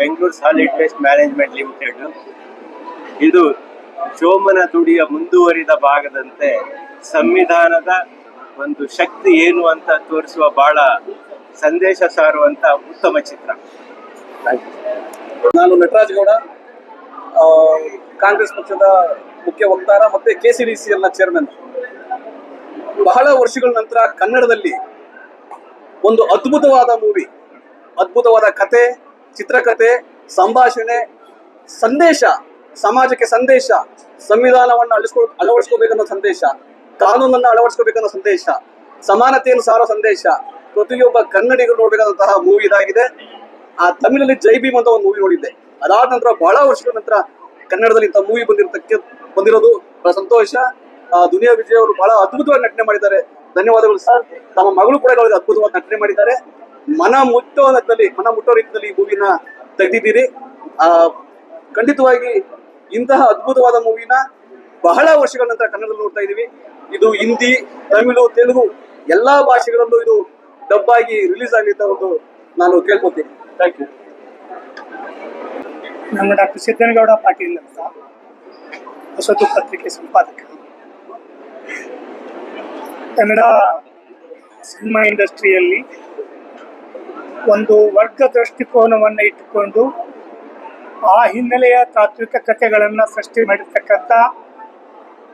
Bengaluru solid waste management limited ಇದು ಶೋಮನ ತುಡಿಯ ಮುಂದುವರಿದ ಭಾಗದಂತೆ ಸಂವಿಧಾನದ ಒಂದು ಶಕ್ತಿ ಏನು ಅಂತ ತೋರಿಸುವ ಬಹಳ ಸಂದೇಶ ಸಾರುವಂತ ಉತ್ತಮ ಚಿತ್ರ. ನಾನು ನಟರಾಜ್ ಗೌಡ ಕಾಂಗ್ರೆಸ್ ಪಕ್ಷದ ಮುಖ್ಯ ವಕ್ತಾರ ಮತ್ತೆ ಕೆ ಸಿ ಡಿ ಸಿ ಎಲ್ನ ಚೇರ್ಮನ್ ಬಹಳ ವರ್ಷಗಳ ನಂತರ ಕನ್ನಡದಲ್ಲಿ ಒಂದು ಅದ್ಭುತವಾದ ಮೂವಿ ಅದ್ಭುತವಾದ ಕತೆ ಚಿತ್ರಕಥೆ ಸಂಭಾಷಣೆ ಸಂದೇಶ ಸಮಾಜಕ್ಕೆ ಸಂದೇಶ ಸಂವಿಧಾನವನ್ನು ಅಳಿಸ್ಕೊ ಅಳವಡಿಸ್ಕೋಬೇಕನ್ನೋ ಸಂದೇಶ ಕಾನೂನನ್ನು ಅಳವಡಿಸ್ಕೋಬೇಕನ್ನೋ ಸಂದೇಶ ಸಮಾನತೆಯನ್ನು ಸಾರೋ ಸಂದೇಶ ಪ್ರತಿಯೊಬ್ಬ ಕನ್ನಡಿಗರು ನೋಡಬೇಕಾದಂತಹ ಮೂವಿ ಇದಾಗಿದೆ. ಆ ತಮಿಳಲ್ಲಿ ಜೈ ಭೀಮ್ ಅಂತ ಒಂದು ಮೂವಿ ನೋಡಿದ್ದೆ. ಅದಾದ ನಂತರ ಬಹಳ ವರ್ಷಗಳ ನಂತರ ಕನ್ನಡದಲ್ಲಿ ಇಂಥ ಮೂವಿ ಬಂದಿರತಕ್ಕೆ ಬಂದಿರೋದು ಬಹಳ ಸಂತೋಷ. ಆ, ದುನಿಯಾ ವಿಜಯ್ ಅವರು ಬಹಳ ಅದ್ಭುತವಾಗಿ ನಟನೆ ಮಾಡಿದ್ದಾರೆ. ಧನ್ಯವಾದಗಳು ಸರ್. ತಮ್ಮ ಮಗಳು ಕೂಡ ಅದ್ಭುತವಾಗಿ ನಟನೆ ಮಾಡಿದ್ದಾರೆ. ಮನ ಮುಟ್ಟೋ ಮನ ಮುಟ್ಟೋ ರೀತಿಯಲ್ಲಿ ಈ ಮೂವಿನ ತೆಗೆದಿದ್ದೀರಿ. ಖಂಡಿತವಾಗಿ ಇಂತಹ ಅದ್ಭುತವಾದ ಮೂವಿನ ಬಹಳ ವರ್ಷಗಳ ನಂತರ ಕನ್ನಡದಲ್ಲಿ ನೋಡ್ತಾ ಇದೀವಿ ಇದು ಹಿಂದಿ, ತಮಿಳು, ತೆಲುಗು ಎಲ್ಲಾ ಭಾಷೆಗಳಲ್ಲೂ ಇದು ಡಬ್ ಆಗಿ ರಿಲೀಸ್ ಆಗಲಿ ಅಂತ ಒಂದು ನಾನು ಕೇಳ್ಕೊತೀನಿ. ಥ್ಯಾಂಕ್ ಯು ನಮ್ಮ ಡಾಕ್ಟರ್ ಸಿದ್ದನಗೌಡ ಪಾಟೀಲ್ ಅಂತ ಹೊಸತು ಪತ್ರಿಕೆ ಸಂಪಾದಕ. ಕನ್ನಡ ಸಿನಿಮಾ ಇಂಡಸ್ಟ್ರಿಯಲ್ಲಿ ಒಂದು ವರ್ಗ ದೃಷ್ಟಿಕೋನವನ್ನು ಇಟ್ಟುಕೊಂಡು ಆ ಹಿನ್ನೆಲೆಯ ತಾತ್ವಿಕ ಕಥೆಗಳನ್ನು ಸೃಷ್ಟಿ ಮಾಡಿರ್ತಕ್ಕಂಥ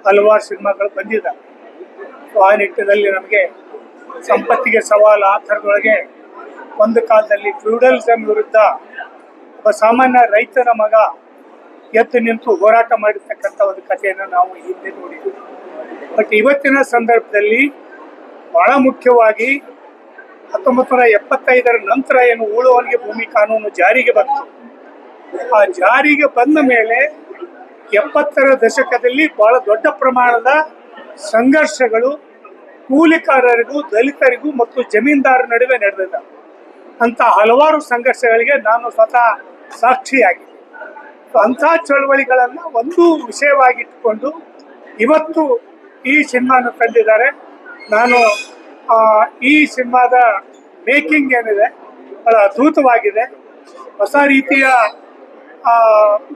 ಹಲವಾರು ಸಿನಿಮಾಗಳು ಬಂದಿದ್ದಾವೆ ಆ ನಿಟ್ಟಿನಲ್ಲಿ ನಮಗೆ ಸಂಪತ್ತಿಗೆ ಸವಾಲು ಆ ಥರದೊಳಗೆ ಒಂದು ಕಾಲದಲ್ಲಿ ಫ್ಯೂಡಲಿಸಮ್ ವಿರುದ್ಧ ಒಬ್ಬ ಸಾಮಾನ್ಯ ರೈತನ ಮಗ ಎದ್ದು ನಿಂತು ಹೋರಾಟ ಮಾಡಿರ್ತಕ್ಕಂಥ ಒಂದು ಕಥೆಯನ್ನು ನಾವು ಹಿಂದೆ ನೋಡಿದ್ವಿ. ಬಟ್ ಇವತ್ತಿನ ಸಂದರ್ಭದಲ್ಲಿ ಬಹಳ ಮುಖ್ಯವಾಗಿ ಹತ್ತೊಂಬತ್ತು ನೂರ ಎಪ್ಪತ್ತೈದರ ನಂತರ ಏನು ಉಳುವವನಿಗೆ ಭೂಮಿ ಕಾನೂನು ಜಾರಿಗೆ ಬಂತು. ಆ ಜಾರಿಗೆ ಬಂದ ಮೇಲೆ ಎಪ್ಪತ್ತರ ದಶಕದಲ್ಲಿ ಬಹಳ ದೊಡ್ಡ ಪ್ರಮಾಣದ ಸಂಘರ್ಷಗಳು ಕೂಲಿಕಾರರಿಗೂ, ದಲಿತರಿಗೂ ಮತ್ತು ಜಮೀನ್ದಾರ ನಡುವೆ ನಡೆದಿದೆ ಅಂತ ಹಲವಾರು ಸಂಘರ್ಷಗಳಿಗೆ ನಾನು ಸ್ವತಃ ಸಾಕ್ಷಿಯಾಗಿದ್ದೆ ಅಂಥ ಚಳವಳಿಗಳನ್ನು ಒಂದು ವಿಷಯವಾಗಿಟ್ಟುಕೊಂಡು ಇವತ್ತು ಈ ಸಿನಿಮಾನ ತಂದಿದ್ದಾರೆ. ನಾನು ಈ ಸಿನಿಮಾದ ಮೇಕಿಂಗ್ ಏನಿದೆ ಬಹಳ ಅದ್ಭುತವಾಗಿದೆ. ಹೊಸ ರೀತಿಯ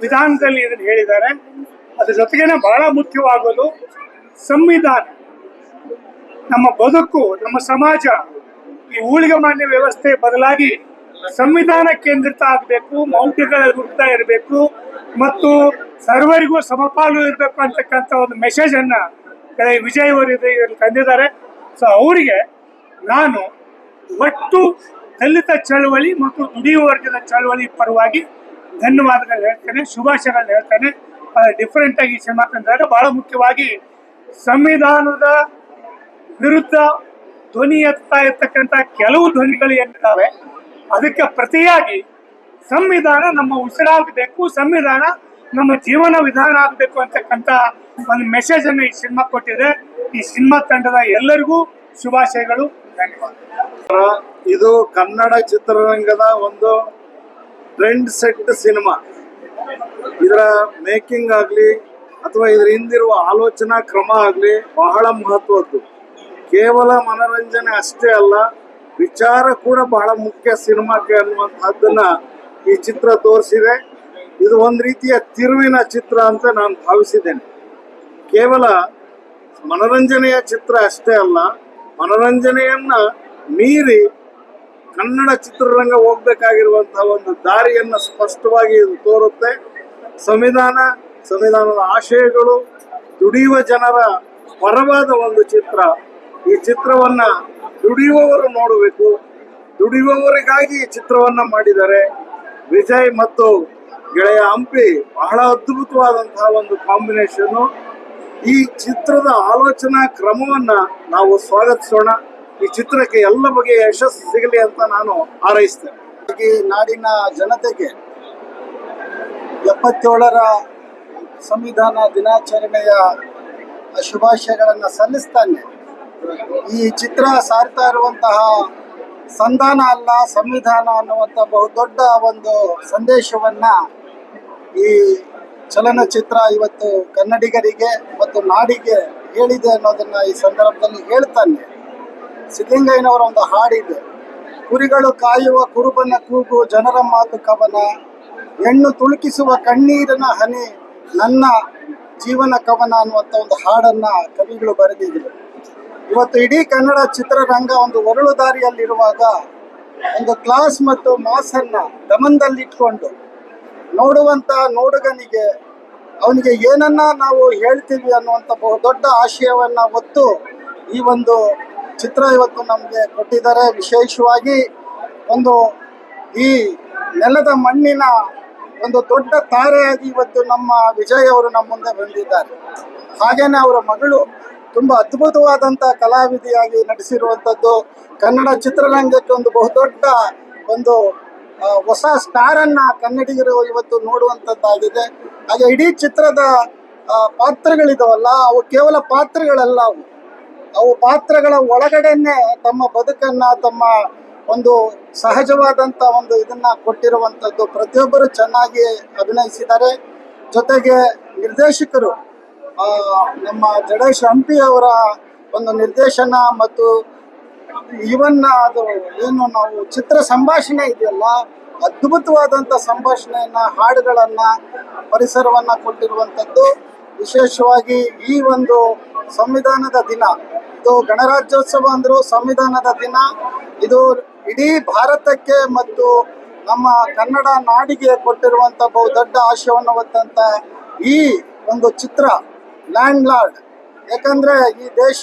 ವಿಧಾನದಲ್ಲಿ ಇದನ್ನು ಹೇಳಿದ್ದಾರೆ. ಅದ್ರ ಜೊತೆಗೇನೆ ಬಹಳ ಮುಖ್ಯವಾಗೋದು ಸಂವಿಧಾನ. ನಮ್ಮ ಬದುಕು, ನಮ್ಮ ಸಮಾಜ, ಈ ಊಳಿಗಮಾನ್ಯ ವ್ಯವಸ್ಥೆ ಬದಲಾಗಿ ಸಂವಿಧಾನ ಕೇಂದ್ರಿತ ಆಗಬೇಕು ಮೌಲ್ಯಗಳ ವೃತ್ತ ಇರಬೇಕು, ಮತ್ತು ಸರ್ವರಿಗೂ ಸಮಪಾಲು ಇರಬೇಕು ಅಂತಕ್ಕಂಥ ಒಂದು ಮೆಸೇಜ್ ಅನ್ನ ಕೆಳಗೆ ವಿಜಯ್ ಅವರು ತಂದಿದ್ದಾರೆ. ಸೊ ಅವರಿಗೆ ನಾನು ಒಟ್ಟು ದಲಿತ ಚಳವಳಿ ಮತ್ತು ದುಡಿಯುವ ವರ್ಗದ ಚಳವಳಿ ಪರವಾಗಿ ಧನ್ಯವಾದಗಳು ಹೇಳ್ತೇನೆ, ಶುಭಾಶಯಗಳು ಹೇಳ್ತೇನೆ. ಡಿಫ್ರೆಂಟ್ ಆಗಿ ತಂದಿದ್ದಾರೆ ಬಹಳ ಮುಖ್ಯವಾಗಿ ಸಂವಿಧಾನದ ವಿರುದ್ಧ ಧ್ವನಿ ಎತ್ತಾ ಇರ್ತಕ್ಕಂಥ ಕೆಲವು ಧ್ವನಿಗಳು ಏನಿದ್ದಾವೆ, ಅದಕ್ಕೆ ಪ್ರತಿಯಾಗಿ ಸಂವಿಧಾನ ನಮ್ಮ ಉಸಿರಾಗಬೇಕು, ಸಂವಿಧಾನ ನಮ್ಮ ಜೀವನ ವಿಧಾನ ಆಗಬೇಕು ಅಂತಕ್ಕಂಥ ಒಂದು ಮೆಸೇಜ್ ಅನ್ನು ಈ ಸಿನಿಮಾ ಕೊಟ್ಟಿದೆ. ಈ ಸಿನಿಮಾ ತಂಡದ ಎಲ್ಲರಿಗೂ ಶುಭಾಶಯಗಳು ಧನ್ಯವಾದ ಇದು ಕನ್ನಡ ಚಿತ್ರರಂಗದ ಒಂದು ಟ್ರೆಂಡ್ ಸೆಟ್ ಸಿನಿಮಾ ಇದರ ಮೇಕಿಂಗ್ ಆಗಲಿ, ಅಥವಾ ಇದರ ಹಿಂದಿರುವ ಆಲೋಚನಾ ಕ್ರಮ ಆಗಲಿ ಬಹಳ ಮಹತ್ವದ್ದು. ಕೇವಲ ಮನರಂಜನೆ ಅಷ್ಟೇ ಅಲ್ಲ, ವಿಚಾರ ಕೂಡ ಬಹಳ ಮುಖ್ಯ ಸಿನಿಮಾಕ್ಕೆ ಅನ್ನುವಂಥದ್ದನ್ನ ಈ ಚಿತ್ರ ತೋರಿಸಿದೆ. ಇದು ಒಂದು ರೀತಿಯ ತಿರುವಿನ ಚಿತ್ರ ಅಂತ ನಾನು ಭಾವಿಸಿದ್ದೇನೆ. ಕೇವಲ ಮನರಂಜನೆಯ ಚಿತ್ರ ಅಷ್ಟೇ ಅಲ್ಲ, ಮನರಂಜನೆಯನ್ನ ಮೀರಿ ಕನ್ನಡ ಚಿತ್ರರಂಗ ಹೋಗ್ಬೇಕಾಗಿರುವಂತಹ ಒಂದು ದಾರಿಯನ್ನು ಸ್ಪಷ್ಟವಾಗಿ ಇದು ತೋರುತ್ತೆ. ಸಂವಿಧಾನ, ಸಂವಿಧಾನದ ಆಶಯಗಳು ದುಡಿಯುವ ಜನರ ಪರವಾದ ಒಂದು ಚಿತ್ರ. ಈ ಚಿತ್ರವನ್ನ ದುಡಿಯುವವರು ನೋಡಬೇಕು, ದುಡಿಯುವವರಿಗಾಗಿ ಈ ಚಿತ್ರವನ್ನ ಮಾಡಿದ್ದಾರೆ. ವಿಜಯ್ ಮತ್ತು ಗೆಳೆಯ ಹಂಪಿ, ಬಹಳ ಅದ್ಭುತವಾದಂತಹ ಒಂದು ಕಾಂಬಿನೇಷನ್ ಈ ಚಿತ್ರದ ಆಲೋಚನಾ ಕ್ರಮವನ್ನ ನಾವು ಸ್ವಾಗತಿಸೋಣ. ಈ ಚಿತ್ರಕ್ಕೆ ಎಲ್ಲ ಬಗೆಯ ಯಶಸ್ಸು ಸಿಗಲಿ ಅಂತ ನಾನು ಹಾರೈಸ್ತೇನೆ. ನಾಡಿನ ಜನತೆಗೆ ಎಪ್ಪತ್ತೇಳರ ಸಂವಿಧಾನ ದಿನಾಚರಣೆಯ ಶುಭಾಶಯಗಳನ್ನು ಸಲ್ಲಿಸ್ತಾನೆ. ಈ ಚಿತ್ರ ಸಾರ್ತಾ ಇರುವಂತಹ ಸಂಧಾನ ಅಲ್ಲ, ಸಂವಿಧಾನ ಅನ್ನುವಂಥ ಬಹುದೊಡ್ಡ ಒಂದು ಸಂದೇಶವನ್ನ ಈ ಚಲನಚಿತ್ರ ಇವತ್ತು ಕನ್ನಡಿಗರಿಗೆ ಮತ್ತು ನಾಡಿಗೆ ಹೇಳಿದೆ ಅನ್ನೋದನ್ನ ಈ ಸಂದರ್ಭದಲ್ಲಿ ಹೇಳ್ತಾನೆ. ಸಿದ್ಧಲಿಂಗಯ್ಯನವರ ಒಂದು ಹಾಡಿದೆ. ಕುರಿಗಳು ಕಾಯುವ ಕುರುಬನ ಕೂಗು, ಜನರ ಮಾತು ಕವನ, ಹೆಣ್ಣು ತುಳುಕಿಸುವ ಕಣ್ಣೀರಿನ ಹನಿ, ನನ್ನ ಜೀವನ ಕವನ ಅನ್ನುವಂಥ ಒಂದು ಹಾಡನ್ನ ಕವಿಗಳು ಬರೆದಿದ್ರು. ಇವತ್ತು ಇಡೀ ಕನ್ನಡ ಚಿತ್ರರಂಗ ಒಂದು ಒರಳು ದಾರಿಯಲ್ಲಿರುವಾಗ ಒಂದು ಕ್ಲಾಸ್ ಮತ್ತು ಮಾಸನ್ನ ಗಮನದಲ್ಲಿಟ್ಕೊಂಡು ನೋಡುವಂತ ನೋಡುಗನಿಗೆ ಅವನಿಗೆ ಏನನ್ನ ನಾವು ಹೇಳ್ತೀವಿ ಅನ್ನುವಂಥ ಬಹು ದೊಡ್ಡ ಆಶಯವನ್ನ ಹೊತ್ತು ಈ ಒಂದು ಚಿತ್ರ ಇವತ್ತು ನಮಗೆ ಕೊಟ್ಟಿದ್ದಾರೆ. ವಿಶೇಷವಾಗಿ ಒಂದು ಈ ನೆಲದ ಮಣ್ಣಿನ ಒಂದು ದೊಡ್ಡ ತಾರೆಯಾಗಿ ಇವತ್ತು ನಮ್ಮ ವಿಜಯ್ ಅವರು ನಮ್ಮ ಮುಂದೆ ಬಂದಿದ್ದಾರೆ. ಹಾಗೇನೆ ಅವರ ಮಗಳು ತುಂಬಾ ಅದ್ಭುತವಾದಂಥ ಕಲಾವಿದೆಯಾಗಿ ನಟಿಸಿರುವಂಥದ್ದು ಕನ್ನಡ ಚಿತ್ರರಂಗಕ್ಕೆ ಒಂದು ಬಹುದೊಡ್ಡ ಒಂದು ಹೊಸ ಸ್ಟಾರ್ ಅನ್ನ ಕನ್ನಡಿಗರು ಇವತ್ತು ನೋಡುವಂತದ್ದಾಗಿದೆ. ಹಾಗೆ ಇಡೀ ಚಿತ್ರದ ಪಾತ್ರಗಳಿದವಲ್ಲ, ಅವು ಕೇವಲ ಪಾತ್ರಗಳಲ್ಲ ಅವು. ಅವು ಪಾತ್ರಗಳ ಒಳಗಡೆನೆ ತಮ್ಮ ಬದುಕನ್ನ, ತಮ್ಮ ಒಂದು ಸಹಜವಾದಂತ ಒಂದು ಇದನ್ನ ಕೊಟ್ಟಿರುವಂತದ್ದು ಪ್ರತಿಯೊಬ್ಬರು ಚೆನ್ನಾಗಿ ಅಭಿನಯಿಸಿದ್ದಾರೆ. ಜೊತೆಗೆ ನಿರ್ದೇಶಕರು ನಮ್ಮ ಜಡೇಶ್ ಹಂಪಿ ಅವರ ಒಂದು ನಿರ್ದೇಶನ ಮತ್ತು ಇವನ್ ಅದು ಏನು ನಾವು ಚಿತ್ರ ಸಂಭಾಷಣೆ ಇದೆಯಲ್ಲ ಅದ್ಭುತವಾದಂಥ ಸಂಭಾಷಣೆಯನ್ನ, ಹಾಡುಗಳನ್ನ, ಪರಿಸರವನ್ನ ಕೊಟ್ಟಿರುವಂಥದ್ದು ವಿಶೇಷವಾಗಿ ಈ ಒಂದು ಸಂವಿಧಾನದ ದಿನ. ಇದು ಗಣರಾಜ್ಯೋತ್ಸವ ಅಂದ್ರು ಸಂವಿಧಾನದ ದಿನ. ಇದು ಇಡೀ ಭಾರತಕ್ಕೆ ಮತ್ತು ನಮ್ಮ ಕನ್ನಡ ನಾಡಿಗೆ ಕೊಟ್ಟಿರುವಂಥ ಬಹು ದೊಡ್ಡ ಆಶಯವನ್ನು ಹೊತ್ತಂತ ಈ ಒಂದು ಚಿತ್ರ ಲ್ಯಾಂಡ್ ಲಾರ್ಡ್ ಯಾಕಂದ್ರೆ ಈ ದೇಶ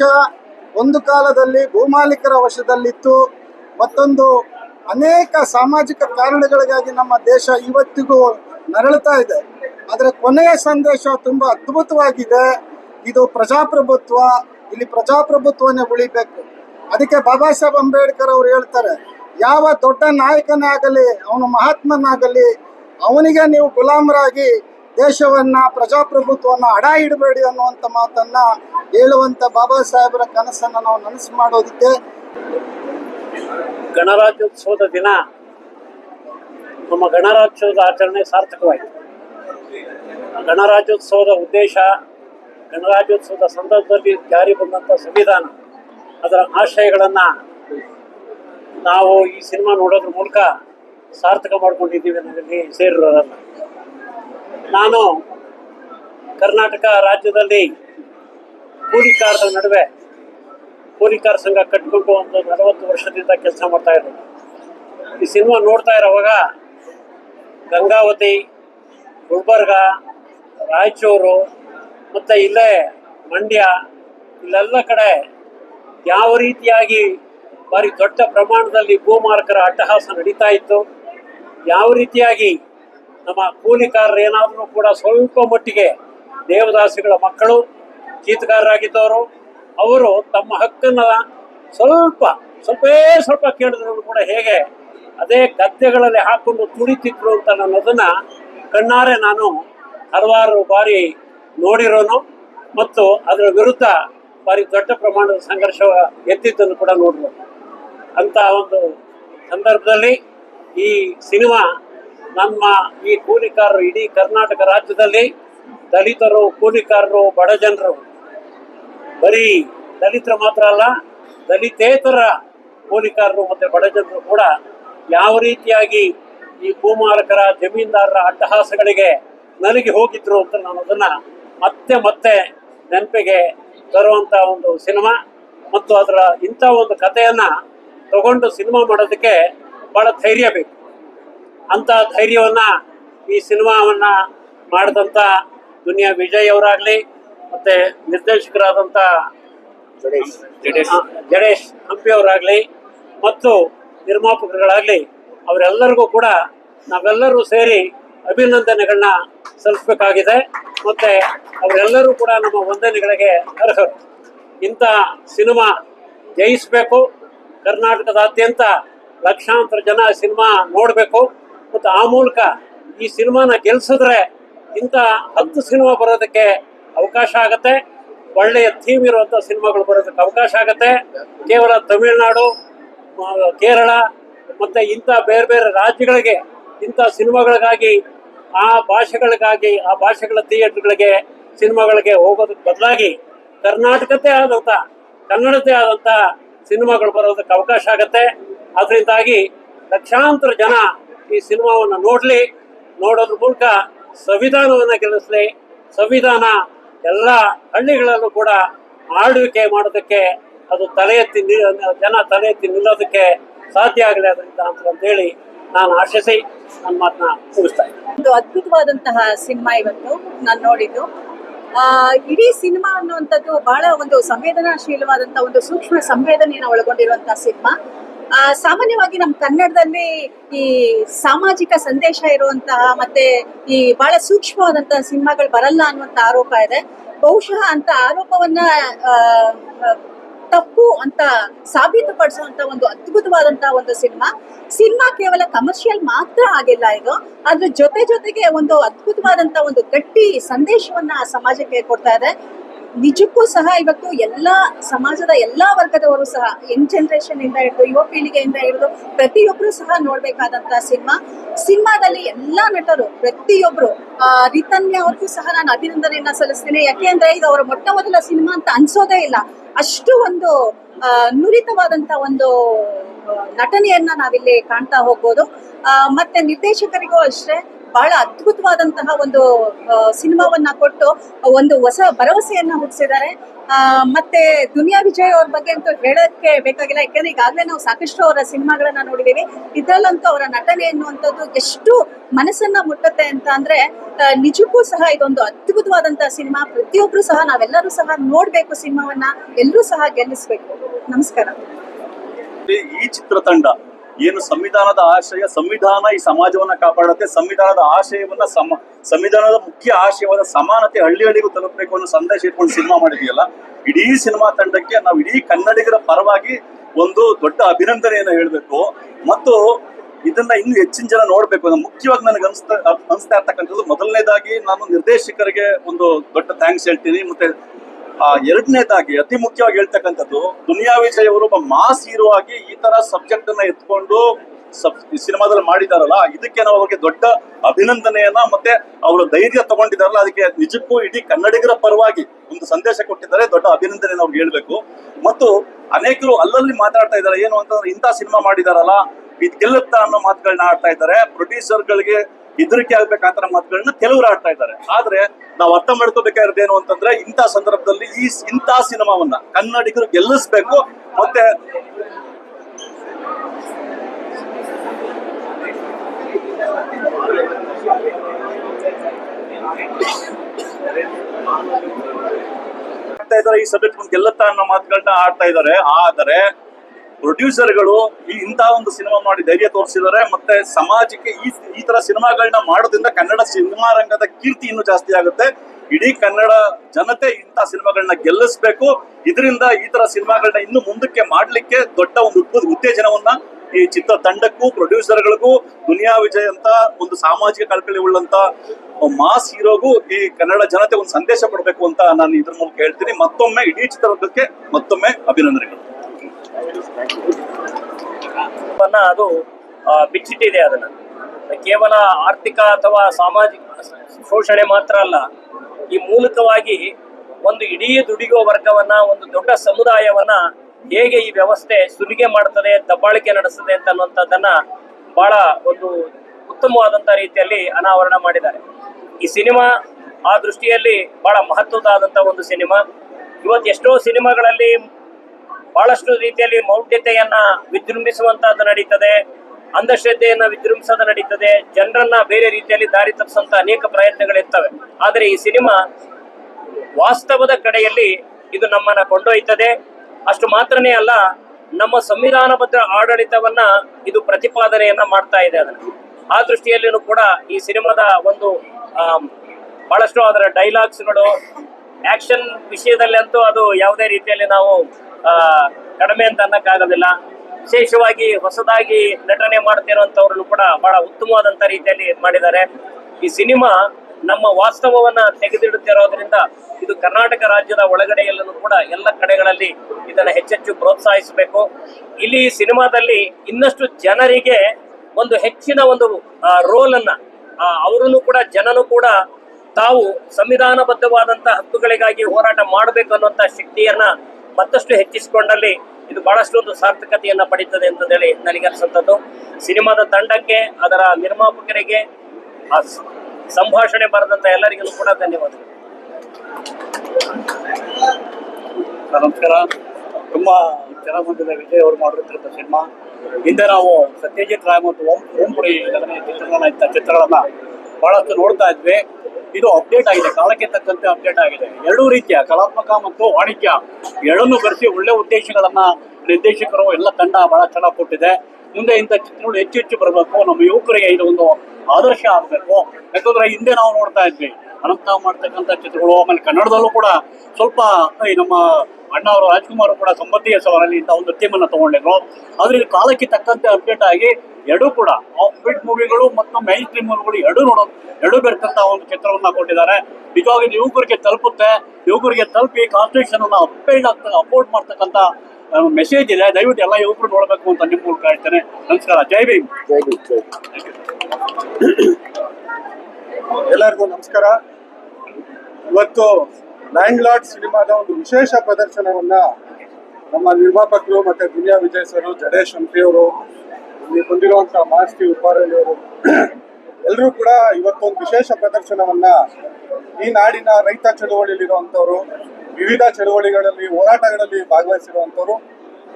ಒಂದು ಕಾಲದಲ್ಲಿ ಭೂಮಾಲೀಕರ ವಶದಲ್ಲಿತ್ತು. ಮತ್ತೊಂದು ಅನೇಕ ಸಾಮಾಜಿಕ ಕಾರಣಗಳಿಗಾಗಿ ನಮ್ಮ ದೇಶ ಇವತ್ತಿಗೂ ನರಳುತ್ತಾ ಇದೆ. ಆದರೆ ಕೊನೆಯ ಸಂದೇಶ ತುಂಬಾ ಅದ್ಭುತವಾಗಿದೆ. ಇದು ಪ್ರಜಾಪ್ರಭುತ್ವ, ಇಲ್ಲಿ ಪ್ರಜಾಪ್ರಭುತ್ವನೇ ಉಳಿಬೇಕು. ಅದಕ್ಕೆ ಬಾಬಾ ಸಾಹೇಬ್ ಅಂಬೇಡ್ಕರ್ ಅವರು ಹೇಳ್ತಾರೆ, ಯಾವ ದೊಡ್ಡ ನಾಯಕನೇ ಆಗಲಿ ಅವನು ಮಹಾತ್ಮನಾಗಲಿ, ಅವನಿಗೆ ನೀವು ಗುಲಾಮರಾಗಿ ದೇಶವನ್ನ, ಪ್ರಜಾಪ್ರಭುತ್ವವನ್ನು ಅಡ ಇಡಬೇಡಿ ಅನ್ನುವಂಥ ಮಾತನ್ನ ಹೇಳುವಂತ ಬಾಬಾ ಸಾಹೇಬರ ಕನಸನ್ನ ನಾವು ನನಸು ಮಾಡೋದಕ್ಕೆ ಗಣರಾಜ್ಯೋತ್ಸವದ ದಿನ ನಮ್ಮ ಗಣರಾಜ್ಯೋತ್ಸವದ ಆಚರಣೆ ಸಾರ್ಥಕವಾಯಿತು. ಗಣರಾಜ್ಯೋತ್ಸವದ ಉದ್ದೇಶ, ಗಣರಾಜ್ಯೋತ್ಸವದ ಸಂದರ್ಭದಲ್ಲಿ ಜಾರಿ ಬಂದಂಥ ಸಂವಿಧಾನ, ಅದರ ಆಶಯಗಳನ್ನು ನಾವು ಈ ಸಿನಿಮಾ ನೋಡೋದ್ರ ಮೂಲಕ ಸಾರ್ಥಕ ಮಾಡ್ಕೊಂಡಿದ್ದೀವಿ ಅನ್ನೋದರಲ್ಲಿ ಸೇರಿರೋರಲ್ಲ. ನಾನು ಕರ್ನಾಟಕ ರಾಜ್ಯದಲ್ಲಿ ಕೂಲಿಕಾರರ ನಡುವೆ ಕೂಲಿಕಾರ ಸಂಘ ಕಟ್ಕೊಂಡು ಒಂದು ನಲವತ್ತು ವರ್ಷದಿಂದ ಕೆಲಸ ಮಾಡ್ತಾ ಇದ್ದೆ ಈ ಸಿನಿಮಾ ನೋಡ್ತಾ ಇರೋವಾಗ ಗಂಗಾವತಿ, ಗುಲ್ಬರ್ಗ, ರಾಯಚೂರು, ಮತ್ತು ಇಲ್ಲೇ ಮಂಡ್ಯ, ಇಲ್ಲೆಲ್ಲ ಕಡೆ ಯಾವ ರೀತಿಯಾಗಿ ಭಾರಿ ದೊಡ್ಡ ಪ್ರಮಾಣದಲ್ಲಿ ಭೂಮಾರ್ಕರ ಅಟ್ಟಹಾಸ ನಡೀತಾ ಇತ್ತು, ಯಾವ ರೀತಿಯಾಗಿ ನಮ್ಮ ಕೂಲಿಕಾರರು ಏನಾದರೂ ಕೂಡ ಸ್ವಲ್ಪ ಮಟ್ಟಿಗೆ ದೇವದಾಸಿಗಳ ಮಕ್ಕಳು, ಗೀತಗಾರರಾಗಿದ್ದವರು, ಅವರು ತಮ್ಮ ಹಕ್ಕನ್ನ ಸ್ವಲ್ಪ, ಸ್ವಲ್ಪೇ ಸ್ವಲ್ಪ ಕೇಳಿದ್ರು ಕೂಡ ಹೇಗೆ ಅದೇ ಗದ್ದೆಗಳಲ್ಲಿ ಹಾಕೊಂಡು ತುಳಿತಿದ್ರು ಅಂತ ನಾನು ಅದನ್ನ ಕಣ್ಣಾರೆ ನಾನು ಹಲವಾರು ಬಾರಿ ನೋಡಿರೋನು ಮತ್ತು ಅದರ ವಿರುದ್ಧ ಬಾರಿ ದೊಡ್ಡ ಪ್ರಮಾಣದ ಸಂಘರ್ಷ ಎದ್ದಿದ್ದನ್ನು ಕೂಡ ನೋಡ್ಬೋದು ಅಂತ ಒಂದು ಸಂದರ್ಭದಲ್ಲಿ ಈ ಸಿನಿಮಾ ನಮ್ಮ ಈ ಕೂಲಿಕಾರರು ಇಡೀ ಕರ್ನಾಟಕ ರಾಜ್ಯದಲ್ಲಿ ದಲಿತರು, ಕೂಲಿಕಾರರು, ಬಡ ಜನರು. ಬರೀ ದಲಿತರು ಮಾತ್ರ ಅಲ್ಲ, ದಲಿತೇತರ ಕೂಲಿಕಾರರು ಮತ್ತೆ ಬಡ ಜನರು ಕೂಡ ಯಾವ ರೀತಿಯಾಗಿ ಈ ಭೂಮಾಲಕರ, ಜಮೀನ್ದಾರರ ಅಟ್ಟಹಾಸಗಳಿಗೆ ನಲಗಿ ಹೋಗಿದ್ರು ಅಂತ ನಾನು ಅದನ್ನ ಮತ್ತೆ ಮತ್ತೆ ನೆನಪಿಗೆ ತರುವಂತ ಒಂದು ಸಿನಿಮಾ ಮತ್ತು ಅದರ ಇಂಥ ಒಂದು ಕಥೆಯನ್ನು ತಗೊಂಡು ಸಿನಿಮಾ ಮಾಡೋದಕ್ಕೆ ಬಹಳ ಧೈರ್ಯ ಬೇಕು. ಅಂತ ಧೈರ್ಯವನ್ನ ಈ ಸಿನಿಮಾವನ್ನ ಮಾಡಿದಂಥ ದುನಿಯಾ ವಿಜಯ್ ಅವರಾಗ್ಲಿ ಮತ್ತೆ ನಿರ್ದೇಶಕರಾದಂಥ ಆ, ಜಡೇಶ್ ಹಂಪಿ ಅವರಾಗ್ಲಿ ಮತ್ತು ನಿರ್ಮಾಪಕರುಗಳಾಗ್ಲಿ ಅವರೆಲ್ಲರಿಗೂ ಕೂಡ ನಾವೆಲ್ಲರೂ ಸೇರಿ ಅಭಿನಂದನೆಗಳನ್ನ ಸಲ್ಲಿಸಬೇಕಾಗಿದೆ. ಮತ್ತೆ ಅವರೆಲ್ಲರೂ ಕೂಡ ನಮ್ಮ ವಂದನೆಗಳಿಗೆ ಅರ್ಹರು. ಇಂಥ ಸಿನಿಮಾ ಜಯಿಸಬೇಕು. ಕರ್ನಾಟಕದಾದ್ಯಂತ ಲಕ್ಷಾಂತರ ಜನ ಸಿನಿಮಾ ನೋಡಬೇಕು. ಮತ್ತು ಆ ಮೂಲಕ ಈ ಸಿನಿಮಾನ ಗೆಲ್ಸಿದ್ರೆ ಇಂಥ ಹತ್ತು ಸಿನಿಮಾ ಬರೋದಕ್ಕೆ ಅವಕಾಶ ಆಗತ್ತೆ. ಒಳ್ಳೆಯ ಥೀಮ್ ಇರುವಂಥ ಸಿನಿಮಾಗಳು ಬರೋದಕ್ಕೆ ಅವಕಾಶ ಆಗತ್ತೆ. ಕೇವಲ ತಮಿಳುನಾಡು ಕೇರಳ ಮತ್ತು ಇಂಥ ಬೇರೆ ಬೇರೆ ರಾಜ್ಯಗಳಿಗೆ, ಇಂಥ ಸಿನಿಮಾಗಳಿಗಾಗಿ, ಆ ಭಾಷೆಗಳಿಗಾಗಿ, ಆ ಭಾಷೆಗಳ ಥಿಯೇಟ್ರ್ಗಳಿಗೆ ಸಿನಿಮಾಗಳಿಗೆ ಹೋಗೋದಕ್ಕೆ ಬದಲಾಗಿ ಕರ್ನಾಟಕದೇ ಆದಂಥ ಕನ್ನಡದೇ ಆದಂಥ ಸಿನಿಮಾಗಳು ಬರೋದಕ್ಕೆ ಅವಕಾಶ ಆಗತ್ತೆ. ಅದರಿಂದಾಗಿ ಲಕ್ಷಾಂತರ ಜನ ಈ ಸಿನಿಮಾವನ್ನು ನೋಡಲಿ, ನೋಡೋದ್ರ ಮೂಲಕ ಸಂವಿಧಾನವನ್ನ ಗೆಲ್ಲಿಸಲಿ, ಸಂವಿಧಾನ ಎಲ್ಲ ಹಳ್ಳಿಗಳಲ್ಲೂ ಕೂಡ ಆಳ್ವಿಕೆ ಮಾಡೋದಕ್ಕೆ, ಅದು ತಲೆ ಎತ್ತಿ ಜನ ತಲೆ ಎತ್ತಿ ನಿಲ್ಲೋದಕ್ಕೆ ಸಾಧ್ಯ ಆಗಲಿ ಅದರಿಂದ ಅಂತ ಹೇಳಿ ನಾನು ಆಶಿಸಿ ನನ್ನ ಮಾತನ್ನ ಮುಗಿಸ್ತಾ ಇದ್ದೀನಿ. ಒಂದು ಅದ್ಭುತವಾದಂತಹ ಸಿನಿಮಾ ಇವತ್ತು ನಾನು ನೋಡಿದ್ದು. ಇಡೀ ಸಿನಿಮಾ ಅನ್ನುವಂಥದ್ದು ಬಹಳ ಒಂದು ಸಂವೇದನಾಶೀಲವಾದಂತಹ ಒಂದು ಸೂಕ್ಷ್ಮ ಸಂವೇದನೆಯನ್ನು ಒಳಗೊಂಡಿರುವಂತಹ ಸಿನಿಮಾ. ಸಾಮಾನ್ಯವಾಗಿ ನಮ್ಮ ಕನ್ನಡದಲ್ಲಿ ಈ ಸಾಮಾಜಿಕ ಸಂದೇಶ ಇರುವಂತಹ ಮತ್ತೆ ಈ ಬಹಳ ಸೂಕ್ಷ್ಮವಾದಂತಹ ಸಿನಿಮಾಗಳು ಬರಲ್ಲ ಅನ್ನುವಂತ ಆರೋಪ ಇದೆ. ಬಹುಶಃ ಅಂತ ಆರೋಪವನ್ನ ಆ, ಆ, ತಪ್ಪು ಅಂತ ಸಾಬೀತುಪಡಿಸುವಂತ ಒಂದು ಅದ್ಭುತವಾದಂತಹ ಒಂದು ಸಿನಿಮಾ. ಸಿನಿಮಾ ಕೇವಲ ಕಮರ್ಷಿಯಲ್ ಮಾತ್ರ ಆಗಿಲ್ಲ ಇದು. ಅದ್ರ ಜೊತೆ ಜೊತೆಗೆ ಒಂದು ಅದ್ಭುತವಾದಂತಹ ಒಂದು ಗಟ್ಟಿ ಸಂದೇಶವನ್ನ ಸಮಾಜಕ್ಕೆ ಕೊಡ್ತಾ ಇದೆ. ನಿಜಕ್ಕೂ ಸಹ ಇವತ್ತು ಎಲ್ಲಾ ಸಮಾಜದ ಎಲ್ಲಾ ವರ್ಗದವರು ಸಹ ಯಂಗ್ ಜನರೇಷನ್ ಇಂದ ಹಿಡಿದು ಯುವ ಪೀಳಿಗೆಯಿಂದ ಹಿಡಿದು ಪ್ರತಿಯೊಬ್ರು ಸಹ ನೋಡ್ಬೇಕಾದಂತ ಸಿನಿಮಾ. ಸಿನಿಮಾದಲ್ಲಿ ಎಲ್ಲಾ ನಟರು, ಪ್ರತಿಯೊಬ್ರು, ಆ, ರಿತನ್ಯ ಅವ್ರಿಗೂ ಸಹ ನಾನು ಅಭಿನಂದನೆಯನ್ನ ಸಲ್ಲಿಸ್ತೇನೆ. ಯಾಕೆ ಅಂದ್ರೆ ಇದು ಅವರ ಮೊಟ್ಟ ಮೊದಲ ಸಿನಿಮಾ ಅಂತ ಅನ್ಸೋದೇ ಇಲ್ಲ. ಅಷ್ಟು ಒಂದು ನುರಿತವಾದಂತ ಒಂದು ನಟನೆಯನ್ನ ನಾವಿಲ್ಲಿ ಕಾಣ್ತಾ ಹೋಗ್ಬೋದು. ಮತ್ತೆ ನಿರ್ದೇಶಕರಿಗೂ ಅಷ್ಟೇ. ಬಹಳ ಅದ್ಭುತವಾದಂತಹ ಒಂದು ಸಿನಿಮಾವನ್ನ ಕೊಟ್ಟು ಒಂದು ಹೊಸ ಭರವಸೆಯನ್ನ ಹುಟ್ಟಿಸಿದ್ದಾರೆ. ಮತ್ತೆ ದುನಿಯಾ ವಿಜಯ್ ಅವ್ರ ಬಗ್ಗೆ ಅಂತೂ ಹೇಳಕ್ಕೆ ಬೇಕಾಗಿಲ್ಲ. ಯಾಕಂದ್ರೆ ಈಗಾಗಲೇ ನಾವು ಸಾಕಷ್ಟು ಅವರ ಸಿನಿಮಾಗಳನ್ನ ನೋಡಿದೀವಿ. ಇದ್ರಲ್ಲಂತೂ ಅವರ ನಟನೆ ಅನ್ನುವಂಥದ್ದು ಎಷ್ಟು ಮನಸ್ಸನ್ನ ಮುಟ್ಟುತ್ತೆ ಅಂತ ಅಂದ್ರೆ ನಿಜಕ್ಕೂ ಸಹ ಇದೊಂದು ಅದ್ಭುತವಾದಂತಹ ಸಿನಿಮಾ. ಪ್ರತಿಯೊಬ್ರು ಸಹ ನಾವೆಲ್ಲರೂ ಸಹ ನೋಡ್ಬೇಕು ಸಿನಿಮಾವನ್ನ. ಎಲ್ಲರೂ ಸಹ ಗೆಲ್ಲಿಸ್ಬೇಕು. ನಮಸ್ಕಾರ. ಈ ಚಿತ್ರತಂಡ ಏನು ಸಂವಿಧಾನದ ಆಶಯ, ಸಂವಿಧಾನ ಈ ಸಮಾಜವನ್ನ ಕಾಪಾಡುತ್ತೆ, ಸಂವಿಧಾನದ ಆಶಯವನ್ನ ಸಮ, ಸಂವಿಧಾನದ ಮುಖ್ಯ ಆಶಯವಾದ ಸಮಾನತೆ ಹಳ್ಳಿ ಹಳ್ಳಿಗೂ ತಲುಪಬೇಕು ಅನ್ನೋ ಸಂದೇಶ ಇಟ್ಕೊಂಡು ಸಿನಿಮಾ ಮಾಡಿದೆಯಲ್ಲ ಇಡೀ ಸಿನಿಮಾ ತಂಡಕ್ಕೆ ನಾವು ಇಡೀ ಕನ್ನಡಿಗರ ಪರವಾಗಿ ಒಂದು ದೊಡ್ಡ ಅಭಿನಂದನೆಯನ್ನು ಹೇಳಬೇಕು. ಮತ್ತು ಇದನ್ನ ಇನ್ನು ಹೆಚ್ಚಿನ ಜನ ನೋಡ್ಬೇಕು. ಮುಖ್ಯವಾಗಿ ನನಗೆ ಅನ್ಸ್ತಾ ಅನ್ಸ್ತಾ ಇರ್ತಕ್ಕಂಥದ್ದು ಮೊದಲನೇದಾಗಿ ನಾನು ನಿರ್ದೇಶಕರಿಗೆ ಒಂದು ದೊಡ್ಡ ಥ್ಯಾಂಕ್ಸ್ ಹೇಳ್ತೀನಿ. ಮತ್ತೆ ಆ ಎರಡನೇದಾಗಿ ಅತಿ ಮುಖ್ಯವಾಗಿ ಹೇಳ್ತಕ್ಕಂಥದ್ದು, ದುನಿಯಾ ವಿಜಯ್ ಅವರು ಒಬ್ಬ ಮಾಸ್ ಹೀರೋ ಆಗಿ ಈ ತರ ಸಬ್ಜೆಕ್ಟ್ ಅನ್ನ ಎತ್ಕೊಂಡು ಸಬ್ ಸಿನಿಮಾದಲ್ಲಿ ಮಾಡಿದಾರಲ್ಲ, ಇದಕ್ಕೆ ನಾವು ಅವ್ರಿಗೆ ದೊಡ್ಡ ಅಭಿನಂದನೆಯನ್ನ ಮತ್ತೆ ಅವರ ಧೈರ್ಯ ತಗೊಂಡಿದಾರಲ್ಲ, ಅದಕ್ಕೆ ನಿಜಕ್ಕೂ ಇಡೀ ಕನ್ನಡಿಗರ ಪರವಾಗಿ ಒಂದು ಸಂದೇಶ ಕೊಟ್ಟಿದ್ದಾರೆ, ದೊಡ್ಡ ಅಭಿನಂದನೆ ಅವ್ರಿಗೆ ಹೇಳ್ಬೇಕು. ಮತ್ತು ಅನೇಕರು ಅಲ್ಲಲ್ಲಿ ಮಾತಾಡ್ತಾ ಇದ್ದಾರೆ, ಏನು ಅಂತಂದ್ರೆ ಇಂಥ ಸಿನಿಮಾ ಮಾಡಿದಾರಲ್ಲ ಇದು ಗೆಲ್ಲುತ್ತಾ ಅನ್ನೋ ಮಾತುಗಳನ್ನ ಆಡ್ತಾ ಇದ್ದಾರೆ ಪ್ರೊಡ್ಯೂಸರ್ಗಳಿಗೆ ಹೆದರಿಕೆ ಆಗ್ಬೇಕು ಮಾತುಗಳನ್ನ ಕೆಲವರು ಆಡ್ತಾ ಇದ್ದಾರೆ. ಆದ್ರೆ ನಾವು ಅರ್ಥ ಮಾಡ್ಕೋಬೇಕಾಗಿರೋದು ಏನು ಅಂತಂದ್ರೆ ಇಂಥ ಸಂದರ್ಭದಲ್ಲಿ ಈ ಇಂಥ ಸಿನಿಮಾವನ್ನ ಕನ್ನಡಿಗರು ಗೆಲ್ಲಿಸ್ಬೇಕು ಮತ್ತೆ ಈ ಸಬ್ಜೆಕ್ಟ್ ಗೆಲ್ಲುತ್ತಾ ಅನ್ನೋ ಮಾತುಗಳನ್ನ ಆಡ್ತಾ ಇದ್ದಾರೆ. ಆದರೆ ಪ್ರೊಡ್ಯೂಸರ್ಗಳು ಈ ಇಂಥ ಒಂದು ಸಿನಿಮಾ ಮಾಡಿ ಧೈರ್ಯ ತೋರಿಸಿದ್ದಾರೆ. ಮತ್ತೆ ಸಮಾಜಕ್ಕೆ ಈ ಈ ತರ ಸಿನಿಮಾಗಳನ್ನ ಮಾಡೋದ್ರಿಂದ ಕನ್ನಡ ಸಿನಿಮಾ ರಂಗದ ಕೀರ್ತಿ ಇನ್ನೂ ಜಾಸ್ತಿ ಆಗುತ್ತೆ. ಇಡೀ ಕನ್ನಡ ಜನತೆ ಇಂಥ ಸಿನಿಮಾಗಳನ್ನ ಗೆಲ್ಲಿಸ್ಬೇಕು. ಇದರಿಂದ ಈ ತರ ಸಿನಿಮಾಗಳನ್ನ ಇನ್ನು ಮುಂದಕ್ಕೆ ಮಾಡ್ಲಿಕ್ಕೆ ದೊಡ್ಡ ಒಂದು ಉದ್ಭುತ ಉತ್ತೇಜನವನ್ನ ಈ ಚಿತ್ರ ತಂಡಕ್ಕೂ ಪ್ರೊಡ್ಯೂಸರ್ಗಳಿಗೂ, ದುನಿಯಾ ವಿಜಯ್ ಅಂತ ಒಂದು ಸಾಮಾಜಿಕ ಕಳಕಳಿ ಉಳ್ಳಂತ ಮಾಸ್ ಹೀರೋಗೂ ಈ ಕನ್ನಡ ಜನತೆ ಒಂದು ಸಂದೇಶ ಕೊಡಬೇಕು ಅಂತ ನಾನು ಇದ್ರ ಮೂಲಕ ಹೇಳ್ತೀನಿ. ಮತ್ತೊಮ್ಮೆ ಇಡೀ ಚಿತ್ರದುರ್ಗಕ್ಕೆ ಮತ್ತೊಮ್ಮೆ ಅಭಿನಂದನೆಗಳು. ಅದು ಬಿಚ್ಚಿಟ್ಟಿದೆ ಅದನ್ನ. ಕೇವಲ ಆರ್ಥಿಕ ಅಥವಾ ಸಾಮಾಜಿಕ, ಶೋಷಣೆ ಮಾತ್ರ ಅಲ್ಲ, ಈ ಮೂಲಕವಾಗಿ ಒಂದು ಇಡೀ ದುಡಿಯುವ ವರ್ಗವನ್ನ, ಒಂದು ದೊಡ್ಡ ಸಮುದಾಯವನ್ನ ಹೇಗೆ ಈ ವ್ಯವಸ್ಥೆ ಸುಲಿಗೆ ಮಾಡ್ತದೆ, ದಬ್ಬಾಳಿಕೆ ನಡೆಸ್ತದೆ ಅಂತ ಅನ್ನುವಂಥದ್ದನ್ನ ಬಹಳ ಒಂದು ಉತ್ತಮವಾದಂತ ರೀತಿಯಲ್ಲಿ ಅನಾವರಣ ಮಾಡಿದ್ದಾರೆ. ಈ ಸಿನಿಮಾ ಆ ದೃಷ್ಟಿಯಲ್ಲಿ ಬಹಳ ಮಹತ್ವದಾದಂತ ಒಂದು ಸಿನಿಮಾ. ಇವತ್ತು ಎಷ್ಟೋ ಸಿನಿಮಾಗಳಲ್ಲಿ ಬಹಳಷ್ಟು ರೀತಿಯಲ್ಲಿ ಮೌಢ್ಯತೆಯನ್ನ ವಿಜೃಂಭಿಸುವಂತಹದ್ದು ನಡೀತದೆ, ಅಂಧಶ್ರದ್ಧೆಯನ್ನ ವಿಜೃಂಭಿಸೋದು ನಡೀತದೆ, ಜನರನ್ನ ಬೇರೆ ರೀತಿಯಲ್ಲಿ ದಾರಿ ತಪ್ಪಿಸುವಂತ ಅನೇಕ ಪ್ರಯತ್ನಗಳಿರ್ತವೆ. ಆದರೆ ಈ ಸಿನಿಮಾ ವಾಸ್ತವದ ಕಡೆಯಲ್ಲಿ ಇದು ನಮ್ಮನ್ನ ಕೊಂಡೊಯ್ತದೆ. ಅಷ್ಟು ಮಾತ್ರನೇ ಅಲ್ಲ, ನಮ್ಮ ಸಂವಿಧಾನಬದ್ಧ ಆಡಳಿತವನ್ನ ಇದು ಪ್ರತಿಪಾದನೆಯನ್ನ ಮಾಡ್ತಾ ಇದೆ ಅದನ್ನ. ಆ ದೃಷ್ಟಿಯಲ್ಲಿನೂ ಕೂಡ ಈ ಸಿನಿಮಾದ ಒಂದು ಬಹಳಷ್ಟು ಅದರ ಡೈಲಾಗ್ಸ್ಗಳು, ಆಕ್ಷನ್ ವಿಷಯದಲ್ಲಿ ಅಂತೂ ಅದು ಯಾವುದೇ ರೀತಿಯಲ್ಲಿ ನಾವು ಕಡಿಮೆ ಅಂತ ಅನ್ನಕ್ಕಾಗೋದಿಲ್ಲ. ವಿಶೇಷವಾಗಿ ಹೊಸದಾಗಿ ನಟನೆ ಮಾಡ್ತಿರುವಂತವ್ರನ್ನು ಕೂಡ ಬಹಳ ಉತ್ತಮವಾದಂತ ರೀತಿಯಲ್ಲಿ ಮಾಡಿದ್ದಾರೆ. ಈ ಸಿನಿಮಾ ನಮ್ಮ ವಾಸ್ತವವನ್ನ ತೆಗೆದಿಡುತ್ತಿರೋದ್ರಿಂದ ಇದು ಕರ್ನಾಟಕ ರಾಜ್ಯದ ಒಳಗಡೆಯಲ್ಲೂ ಕೂಡ ಎಲ್ಲ ಕಡೆಗಳಲ್ಲಿ ಇದನ್ನ ಹೆಚ್ಚೆಚ್ಚು ಪ್ರೋತ್ಸಾಹಿಸಬೇಕು. ಇಲ್ಲಿ ಸಿನಿಮಾದಲ್ಲಿ ಇನ್ನಷ್ಟು ಜನರಿಗೆ ಒಂದು ಹೆಚ್ಚಿನ ಒಂದು ರೋಲ್ ಅನ್ನ ಅವರನ್ನು ಕೂಡ, ಜನನು ಕೂಡ ತಾವು ಸಂವಿಧಾನಬದ್ಧವಾದಂತಹ ಹಕ್ಕುಗಳಿಗಾಗಿ ಹೋರಾಟ ಮಾಡಬೇಕು ಅನ್ನುವಂತ ಶಕ್ತಿಯನ್ನ ಮತ್ತಷ್ಟು ಹೆಚ್ಚಿಸಿಕೊಂಡಲ್ಲಿ ಇದು ಬಹಳಷ್ಟು ಒಂದು ಸಾರ್ಥಕತೆಯನ್ನು ಪಡೀತದೆ ಅಂತ ಹೇಳಿ ನನಗೆ ಅನಿಸುತ್ತದ್ದು ಸಿನಿಮಾದ ತಂಡಕ್ಕೆ ಅದರ ನಿರ್ಮಾಪಕರಿಗೆ ಆ ಸಂಭಾಷಣೆ ಬರೆದಂತ ಎಲ್ಲರಿಗೂ ಕೂಡ ಧನ್ಯವಾದಗಳು ನಮಸ್ಕಾರ ತುಂಬ ಚೆನ್ನಾಗಿ ವಿಜಯ್ ಅವರು ಮಾಡಿರುತ್ತಿರುವ ಸಿನಿಮಾ ಹಿಂದೆ ನಾವು ಸತ್ಯಜಿತ್ ರಾಯ್ ಮತ್ತು ಓಂ ಓಂಪುರಿ ಇದ್ದ ಚಿತ್ರಗಳನ್ನ ಬಹಳಷ್ಟು ನೋಡ್ತಾ ಇದ್ವಿ ಇದು ಅಪ್ಡೇಟ್ ಆಗಿದೆ. ಕಾಲಕ್ಕೆ ತಕ್ಕಂತೆ ಅಪ್ಡೇಟ್ ಆಗಿದೆ. ಎರಡೂ ರೀತಿಯ ಕಲಾತ್ಮಕ ಮತ್ತು ವಾಣಿಜ್ಯ ಎರಡನ್ನೂ ಬೆರೆಸಿ ಒಳ್ಳೆ ಉದ್ದೇಶಗಳನ್ನ ನಿರ್ದೇಶಕರು ಎಲ್ಲ ತಂಡ ಬಹಳ ಚೆನ್ನಾಗಿ ಕೊಟ್ಟಿದೆ. ಮುಂದೆ ಇಂಥ ಚಿತ್ರಗಳು ಹೆಚ್ಚು ಹೆಚ್ಚು ಬರಬೇಕು. ನಮ್ಮ ಯುವಕರಿಗೆ ಇದು ಒಂದು ಆದರ್ಶ ಆಗಬೇಕು. ಯಾಕಂದ್ರೆ ಹಿಂದೆ ನಾವು ನೋಡ್ತಾ ಇದ್ವಿ, ಅನಂತ ಮಾಡ್ತಕ್ಕಂಥ ಚಿತ್ರಗಳು, ಆಮೇಲೆ ಕನ್ನಡದಲ್ಲೂ ಕೂಡ ಸ್ವಲ್ಪ, ಈ ನಮ್ಮ ಅಣ್ಣ ಅವರು ರಾಜ್ಕುಮಾರ್ ಕೂಡ ಸಂಬಂಧಿಯ ಹೆಸರಲ್ಲಿ ಇಂಥ ಒಂದು ಟೀಮನ್ನು ತಗೊಂಡಿದ್ರು. ಆದ್ರೆ ಕಾಲಕ್ಕೆ ತಕ್ಕಂತೆ ಅಪ್ಡೇಟ್ ಆಗಿ ಎರಡೂ ಕೂಡ ಆಫ್ ಬಿಟ್ ಮೂವಿಗಳು ಮತ್ತು ಮೈನ್ ಸ್ಟ್ರೀಮ್ ಮೂವಿಗಳು ಎರಡೂ ನೋಡೋ ಎರಡೂ ಬೆರ್ತಂತ ಒಂದು ಚಿತ್ರವನ್ನ ಕೊಟ್ಟಿದ್ದಾರೆ. ನಿಜವಾಗಿ ಯುವಕರಿಗೆ ತಲುಪುತ್ತೆ. ಯುವಕರಿಗೆ ತಲುಪಿ ಕಾನ್ಸ್ಟಿಟ್ಯೂಷನ್ ಅನ್ನ ಅಪ್ಡೇಟ್ ಆಗ್ತಾ ಅಪೋರ್ಟ್ ಮಾಡ್ತಕ್ಕಂಥ ಮೆಸೇಜ್ ಇದೆ. ದಯವಿಟ್ಟು ಎಲ್ಲ ಯುವಕರು ನೋಡಬೇಕು ಅಂತ ನಿಮ್ಮ ಮೂಲಕ ಹೇಳ್ತೇನೆ. ನಮಸ್ಕಾರ. ಜೈ ಭೀಮ್. ಎಲ್ಲರಿಗೂ ನಮಸ್ಕಾರ. ಇವತ್ತು ಲ್ಯಾಂಡ್ ಲಾರ್ಡ್ ಸಿನಿಮಾದ ಒಂದು ವಿಶೇಷ ಪ್ರದರ್ಶನವನ್ನ ನಮ್ಮ ನಿರ್ಮಾಪಕರು ಮತ್ತೆ ದುನಿಯಾ ವಿಜಯ್ ಸರ್ ಜಡೇಶ್ ಅವರು ಇಲ್ಲಿ ಬಂದಿರುವಂತಹ ಮಾಸ್ತಿ ಉಪಾಧ್ಯಾಯರು ಎಲ್ಲರೂ ಕೂಡ ಇವತ್ತೊಂದು ವಿಶೇಷ ಪ್ರದರ್ಶನವನ್ನ ಈ ನಾಡಿನ ರೈತ ಚಳುವಳಿಯಲ್ಲಿರುವಂತವ್ರು, ವಿವಿಧ ಚಳುವಳಿಗಳಲ್ಲಿ, ಹೋರಾಟಗಳಲ್ಲಿ ಭಾಗವಹಿಸಿರುವಂತವರು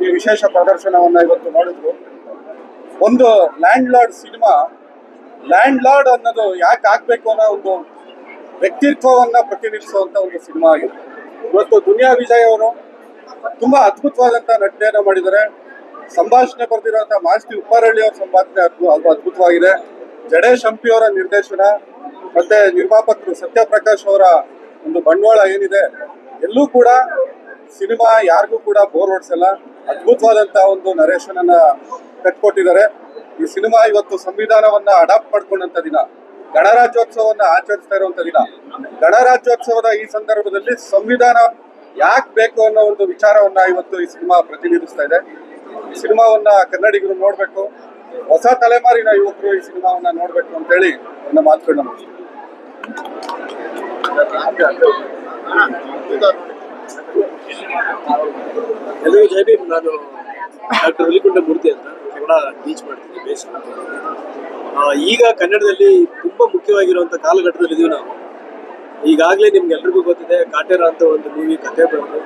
ಈ ವಿಶೇಷ ಪ್ರದರ್ಶನವನ್ನ ಇವತ್ತು ನೋಡಿದ್ರು ಒಂದು land lord cinema land lord ಅನ್ನೋದು ಯಾಕೆ ಆಗ್ಬೇಕು ಅನ್ನೋ ಒಂದು ವ್ಯಕ್ತಿತ್ವವನ್ನ ಪ್ರತಿನಿಧಿಸುವಂತ ಒಂದು ಸಿನಿಮಾ ಆಗಿದೆ ಇವತ್ತು ದುನಿಯಾ ವಿಜಯ್ ಅವರು ತುಂಬಾ ಅದ್ಭುತವಾದಂತ ನಟನೆಯನ್ನ ಮಾಡಿದ್ದಾರೆ. ಸಂಭಾಷಣೆ ಬರೆದಿರುವಂತಹ ಮಾಸ್ತಿ ಉಪ್ಪಾರಳ್ಳಿ ಅವರ ಅದು ಅದ್ಭುತವಾಗಿದೆ. ಜಡೇಶ್ ಹಂಪಿ ಅವರ ನಿರ್ದೇಶನ, ಮತ್ತೆ ನಿರ್ಮಾಪಕರು ಸತ್ಯಪ್ರಕಾಶ್ ಅವರ ಒಂದು ಬಂಡವಾಳ ಏನಿದೆ, ಎಲ್ಲೂ ಕೂಡ ಸಿನಿಮಾ ಯಾರಿಗೂ ಕೂಡ ಬೋರ್ ಹೊಡ್ಸಲ್ಲ. ಅದ್ಭುತವಾದಂತಹ ಒಂದು ನರೇಶನ್ ಅನ್ನ ಕಟ್ಕೊಟ್ಟಿದ್ದಾರೆ. ಈ ಸಿನಿಮಾ ಇವತ್ತು ಸಂವಿಧಾನವನ್ನ ಅಡಾಪ್ಟ್ ಮಾಡ್ಕೊಂಡಂತ ದಿನ. ಗಣರಾಜ್ಯೋತ್ಸವವನ್ನ ಆಚರಿಸ್ತಾ ಇರುವಂತ ದಿನ. ಗಣರಾಜ್ಯೋತ್ಸವದ ಈ ಸಂದರ್ಭದಲ್ಲಿ ಸಂವಿಧಾನ ಯಾಕೆ ಬೇಕು ಅನ್ನೋ ಒಂದು ವಿಚಾರವನ್ನ ಇವತ್ತು ಈ ಸಿನಿಮಾ ಪ್ರತಿನಿಧಿಸ್ತಾ ಇದೆ. ಈ ಸಿನಿಮಾವನ್ನ ಕನ್ನಡಿಗರು ನೋಡಬೇಕು. ಹೊಸ ತಲೆಮಾರಿನ ಯುವಕರು ಈ ಸಿನಿಮಾವನ್ನ ನೋಡ್ಬೇಕು ಅಂತ ಹೇಳಿ ನನ್ನ ಮಾತುಗಳನ್ನ ಮುಗಿಸ್ತೀನಿ. ನಾನು ಡಾಕ್ಟರ್ ಹುಲಿಕುಂಡ ಮೂರ್ತಿ ಅಂತ. ಕನ್ನಡ ಟೀಚ್ ಮಾಡ್ತೀನಿ, ಬೇಸ್ ಈಗ ಕನ್ನಡದಲ್ಲಿ ತುಂಬಾ ಮುಖ್ಯವಾಗಿರುವಂತ ಕಾಲಘಟ್ಟದಲ್ಲಿ ಇದೀವಿ ನಾವು. ಈಗಾಗಲೇ ನಿಮ್ಗೆ ಎಲ್ರಿಗೂ ಗೊತ್ತಿದೆ, ಕಾಟೇರ ಅಂತ ಒಂದು ಮೂವಿ ಕತೆ ಬಂದು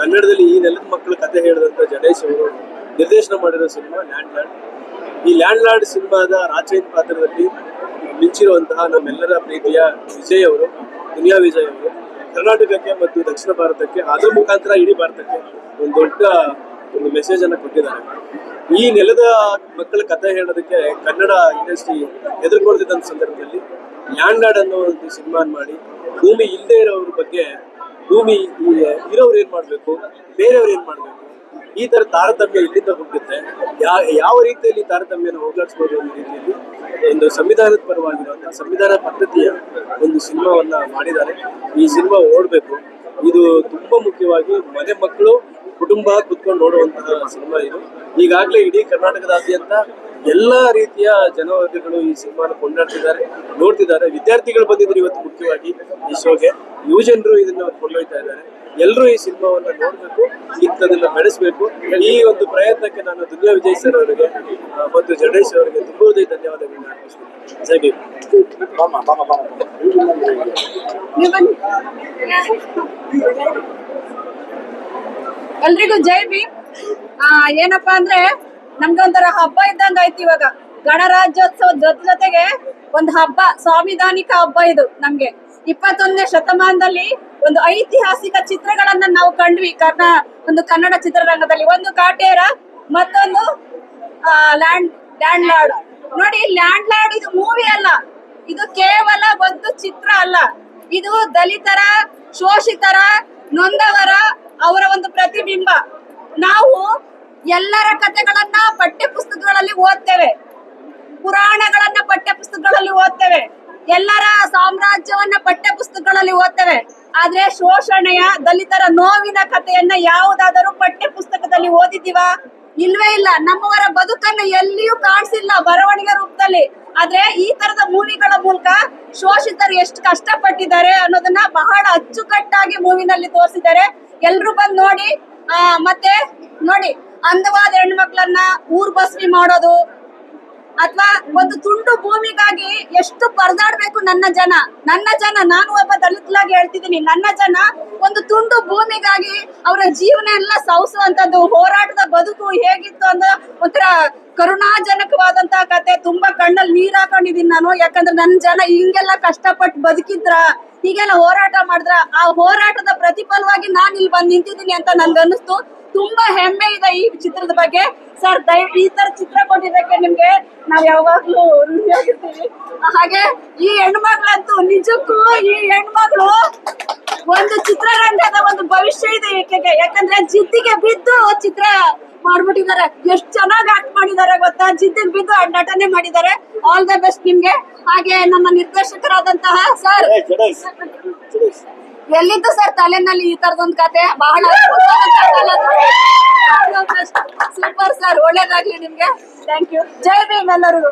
ಕನ್ನಡದಲ್ಲಿ ಈ ನೆಲದ ಮಕ್ಕಳ ಕತೆ ಹೇಳಿದಂತ ಜಡೇಶ್ ಅವರು ನಿರ್ದೇಶನ ಮಾಡಿರೋ ಸಿನಿಮಾ ಲ್ಯಾಂಡ್ ಲಾರ್ಡ್ ಈ ಲ್ಯಾಂಡ್ ಲಾರ್ಡ್ ಸಿನಿಮಾದ ರಾಚೇನ್ ಪಾತ್ರದಲ್ಲಿ ಮಿಂಚಿರುವಂತಹ ನಮ್ಮೆಲ್ಲರ ಪ್ರೀತಿಯ ವಿಜಯ್ ಅವರು ದುನಿಯಾ ವಿಜಯ್ ಅವರು, ಕರ್ನಾಟಕಕ್ಕೆ ಮತ್ತು ದಕ್ಷಿಣ ಭಾರತಕ್ಕೆ, ಅದರ ಮುಖಾಂತರ ಇಡೀ ಭಾರತಕ್ಕೆ ಒಂದು ದೊಡ್ಡ ಒಂದು ಮೆಸೇಜ್ ಅನ್ನ ಕೊಟ್ಟಿದ್ದಾರೆ. ಈ ನೆಲದ ಮಕ್ಕಳ ಕಥೆ ಹೇಳೋದಕ್ಕೆ ಕನ್ನಡ ಇಂಡಸ್ಟ್ರಿ ಎದುರ್ಕೊಳ್ತಿದ್ದಂತ ಸಂದರ್ಭದಲ್ಲಿ ಲ್ಯಾಂಡ್ ಲಾರ್ಡ್ ಅನ್ನೋ ಒಂದು ಸಿನಿಮಾ ಮಾಡಿ, ಭೂಮಿ ಇಲ್ಲದೆ ಇರೋವ್ರ ಬಗ್ಗೆ ಭೂಮಿ ಇರೋರು ಏನ್ ಮಾಡ್ಬೇಕು, ಬೇರೆಯವ್ರು ಏನ್ ಮಾಡ್ಬೇಕು? ಈ ತರ ತಾರತಮ್ಯ ಇಲ್ಲಿಂದ ಹೋಗುತ್ತೆ. ಯಾವ ರೀತಿಯಲ್ಲಿ ತಾರತಮ್ಯನ ಹೋಗ್ಲಾಡಿಸ್ಬೋದು ಅನ್ನೋ ರೀತಿಯಲ್ಲಿ ಒಂದು ಸಂವಿಧಾನದ ಪರವಾಗಿರುವಂತಹ ಸಂವಿಧಾನ ಪದ್ಧತಿಯ ಒಂದು ಸಿನಿಮಾವನ್ನ ಮಾಡಿದ್ದಾರೆ. ಈ ಸಿನಿಮಾ ಓಡ್ಬೇಕು. ಇದು ತುಂಬಾ ಮುಖ್ಯವಾಗಿ ಮನೆ ಮಕ್ಕಳು ಕುಟುಂಬ ಕುತ್ಕೊಂಡು ನೋಡುವಂತಹ ಸಿನಿಮಾ ಇದು. ಈಗಾಗಲೇ ಇಡೀ ಕರ್ನಾಟಕದಾದ್ಯಂತ ಎಲ್ಲಾ ರೀತಿಯ ಜನವರ್ಗಗಳು ಈ ಸಿನಿಮಾನ ಕೊಂಡಾಡ್ತಿದ್ದಾರೆ, ನೋಡ್ತಿದ್ದಾರೆ. ವಿದ್ಯಾರ್ಥಿಗಳು ಬಂದಿದ್ರು ಇವತ್ತು ಮುಖ್ಯವಾಗಿ ಈ ಶೋಗೆ. ಯುವಜನರು ಇದನ್ನ ಕೊಂಡೊಯ್ತಾ ಇದ್ದಾರೆ. ಎಲ್ಲರೂ ಈ ಸಿನಿಮಾವನ್ನ ನೋಡ್ಬೇಕು ಇಂಥದನ್ನ ಬೆಳೆಸಬೇಕು ಈ ಒಂದು ಪ್ರಯತ್ನಕ್ಕೆ ನಾನು ದುನಿಯಾ ವಿಜಯ್ ಸರ್ ಅವರಿಗೆ ಮತ್ತು ಜಡೇಶ್ ಅವರಿಗೆ ತುಂಬ ಧನ್ಯವಾದಗಳನ್ನ ಅರ್ಪಿಸ್ತೀನಿ ಜೈ. ಎಲ್ರಿಗೂ ಜೈ ಬಿ ಏನಪ್ಪಾ ಅಂದ್ರೆ ನಮ್ಗೆ ಒಂಥರ ಹಬ್ಬ ಇದ್ದಂಗ ಆಯ್ತು ಇವಾಗ. ಗಣರಾಜ್ಯೋತ್ಸವದ ಜೊತೆ ಜೊತೆಗೆ ಒಂದು ಹಬ್ಬ, ಸಾಂವಿಧಾನಿಕ ಹಬ್ಬ ಇದು ನಮ್ಗೆ. ಇಪ್ಪತ್ತೊಂದನೇ ಶತಮಾನದಲ್ಲಿ ಒಂದು ಐತಿಹಾಸಿಕ ಚಿತ್ರಗಳನ್ನ ನಾವು ಕಂಡ್ವಿ. ಕರ್ನಾ ಒಂದು ಕನ್ನಡ ಚಿತ್ರರಂಗದಲ್ಲಿ. ಒಂದು ಕಾಟೇರ, ಮತ್ತೊಂದು ಲ್ಯಾಂಡ್ ಲ್ಯಾಂಡ್ ಲಾರ್ಡ್ ನೋಡಿ ಲ್ಯಾಂಡ್ ಲಾರ್ಡ್ ಇದು ಮೂವಿ ಅಲ್ಲ. ಇದು ಕೇವಲ ಒಂದು ಚಿತ್ರ ಅಲ್ಲ. ಇದು ದಲಿತರ, ಶೋಷಿತರ, ನೊಂದವರ ಅವರ ಒಂದು ಪ್ರತಿಬಿಂಬ. ನಾವು ಎಲ್ಲರ ಕಥೆಗಳನ್ನ ಪಠ್ಯ ಪುಸ್ತಕಗಳಲ್ಲಿ ಓದ್ತೇವೆ. ಪುರಾಣಗಳನ್ನ ಪಠ್ಯ ಪುಸ್ತಕಗಳಲ್ಲಿ ಓದ್ತೇವೆ. ಎಲ್ಲರ ಸಾಮ್ರಾಜ್ಯವನ್ನ ಪಠ್ಯ ಪುಸ್ತಕಗಳಲ್ಲಿ ಓದ್ತೇವೆ. ಆದ್ರೆ ಶೋಷಣೆಯ ದಲಿತರ ನೋವಿನ ಕಥೆಯನ್ನ ಯಾವುದಾದರೂ ಪಠ್ಯ ಪುಸ್ತಕದಲ್ಲಿ ಓದಿದ್ದೀವಾ? ಇಲ್ವೇ ಇಲ್ಲ. ನಮ್ಮವರ ಬದುಕನ್ನು ಎಲ್ಲಿಯೂ ಕಾಣಿಸಿಲ್ಲ ಬರವಣಿಗೆ ರೂಪದಲ್ಲಿ. ಆದ್ರೆ ಈ ತರದ ಮೂವಿಗಳ ಮೂಲಕ ಶೋಷಿತರು ಎಷ್ಟು ಕಷ್ಟಪಟ್ಟಿದ್ದಾರೆ ಅನ್ನೋದನ್ನ ಬಹಳ ಅಚ್ಚುಕಟ್ಟಾಗಿ ಮೂವಿನಲ್ಲಿ ತೋರಿಸಿದ್ದಾರೆ. ಎಲ್ರು ಬಂದ್ ನೋಡಿ ಮತ್ತೆ ನೋಡಿ, ಅಂದವಾದ ಹೆಣ್ಮಕ್ಳನ್ನ ಊರ್ ಬಸ್ವಿ ಮಾಡೋದು ಅಥವಾ ಒಂದು ತುಂಡು ಭೂಮಿಗಾಗಿ ಎಷ್ಟು ಪರದಾಡ್ಬೇಕು ನನ್ನ ಜನ? ನನ್ನ ಜನ, ನಾನು ಒಬ್ಬ ದಲಿತಲಾಗಿ ಹೇಳ್ತಿದ್ದೀನಿ. ನನ್ನ ಜನ ಒಂದು ತುಂಡು ಭೂಮಿಗಾಗಿ ಅವರ ಜೀವನ ಎಲ್ಲ ಸವಸುವಂತದ್ದು ಹೋರಾಟದ ಬದುಕು ಹೇಗಿತ್ತು ಅಂತ ಒಂಥರ ಕರುಣಾಜನಕವಾದಂತಹ ಕತೆ. ತುಂಬಾ ಕಣ್ಣಲ್ಲಿ ನೀರ್ ಹಾಕೊಂಡಿದೀನಿ ನಾನು. ಯಾಕಂದ್ರೆ ನನ್ನ ಜನ ಹಿಂಗೆಲ್ಲ ಕಷ್ಟಪಟ್ಟು ಬದುಕಿದ್ರ, ಹೀಗೆಲ್ಲ ಹೋರಾಟ ಮಾಡಿದ್ರ, ಆ ಹೋರಾಟದ ಪ್ರತಿಫಲವಾಗಿ ನಾನು ಇಲ್ಲಿ ಬಂದು ನಿಂತಿದ್ದೀನಿ ಅಂತ ನನ್ಗೆ ಅನ್ನಿಸ್ತು ತುಂಬಾ ಹೆಮ್ಮೆ ಇದೆ ಈ ಚಿತ್ರದ ಬಗ್ಗೆ. ಸರ್ ದಯವಿಟ್ಟು ಈ ತರ ಚಿತ್ರ ಕೊಟ್ಟಿದ್ದಕ್ಕೆ ನಿಮ್ಗೆ ನಾವ್ ಯಾವಾಗ್ಲೂ ಋಣಿಯಾಗಿರ್ತೀವಿ ಹಾಗೆ ಈ ಹೆಣ್ಮಕ್ಳಂತೂ ನಿಜಕ್ಕೂ ಈ ಹೆಣ್ಮಕ್ಳು ಒಂದು ಚಿತ್ರರಂಗದ ಒಂದು ಭವಿಷ್ಯ ಇದೆ ಈಕೆಗೆ ಯಾಕಂದ್ರೆ ಜಿದ್ದಿಗೆ ಬಿದ್ದು ಚಿತ್ರ ಮಾಡ್ಬಿಟ್ಟಿದ್ದಾರೆ. ಎಷ್ಟು ಚೆನ್ನಾಗಿ ಆಕ್ಟ್ ಮಾಡಿದ್ದಾರೆ ಗೊತ್ತಾ? ಜಿದ್ದಿಗೆ ಬಿದ್ದು ನಟನೆ ಮಾಡಿದ್ದಾರೆ. ಆಲ್ ದ ಬೆಸ್ಟ್ ನಿಮ್ಗೆ. ಹಾಗೆ ನಮ್ಮ ನಿರ್ದೇಶಕರಾದಂತಹ ಸರ್ ಎಲ್ಲಿದ್ದು ಸರ್ ತಲೆನಲ್ಲಿ ಈ ತರದೊಂದು ಕತೆ? ಬಹಳ ಸೂಪರ್ ಸರ್? ಒಳ್ಳೇದಾಗ್ಲಿ ನಿಮ್ಗೆ. ಥ್ಯಾಂಕ್ ಯು ಜೈ ಭೀಮ್ ಎಲ್ಲರಿಗೂ.